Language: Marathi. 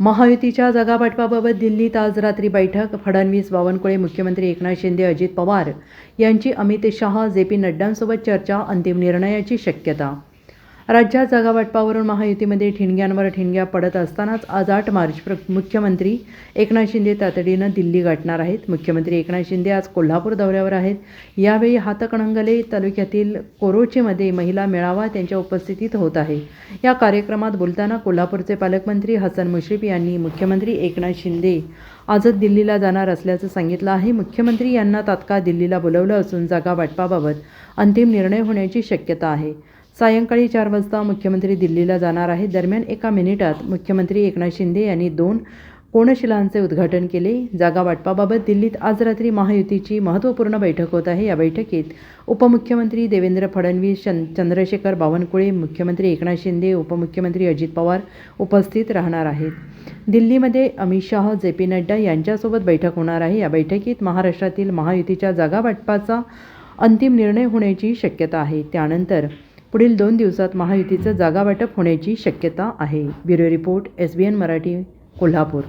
महायुतीच्या जागावाटपाबाबत दिल्लीत आज रात्री बैठक. फडणवीस बावनकुळे मुख्यमंत्री एकनाथ शिंदे अजित पवार यांची अमित शहा जे पी नड्डांसोबत चर्चा अंतिम निर्णयाची शक्यता राज्यात जागावाटपावरून महायुतीमध्ये ठिणग्यांवर ठिणग्या पडत असतानाच आज आठ मार्च प्र मुख्यमंत्री एकनाथ शिंदे तातडीनं दिल्ली गाठणार आहेत. मुख्यमंत्री एकनाथ शिंदे आज कोल्हापूर दौऱ्यावर आहेत. यावेळी हातकणंगले तालुक्यातील कोरोचीमध्ये महिला मेळावा त्यांच्या उपस्थितीत होत आहे. या कार्यक्रमात बोलताना कोल्हापूरचे पालकमंत्री हसन मुश्रीफ यांनी मुख्यमंत्री एकनाथ शिंदे आजच दिल्लीला जाणार असल्याचं सांगितलं आहे. मुख्यमंत्री यांना तात्काळ दिल्लीला बोलवलं असून जागा वाटपाबाबत अंतिम निर्णय होण्याची शक्यता आहे. सायंकाळी चार वाजता मुख्यमंत्री दिल्लीला जाणार आहेत. दरम्यान एका मिनिटात मुख्यमंत्री एकनाथ शिंदे यांनी दोन कोणशिलांचे उद्घाटन केले. जागा वाटपाबाबत दिल्लीत आज रात्री महायुतीची महत्त्वपूर्ण बैठक होत आहे. या बैठकीत उपमुख्यमंत्री देवेंद्र फडणवीस चं चंद्रशेखर बावनकुळे मुख्यमंत्री एकनाथ शिंदे उपमुख्यमंत्री अजित पवार उपस्थित राहणार आहेत. दिल्लीमध्ये अमित शहा जे पी नड्डा यांच्यासोबत बैठक होणार आहे. या बैठकीत महाराष्ट्रातील महायुतीच्या जागा वाटपाचा अंतिम निर्णय होण्याची शक्यता आहे. त्यानंतर पुढील दोन दिवसात महायुतीचं जागावाटप होण्याची शक्यता आहे. Bureau report S B N Marathi Kolhapur.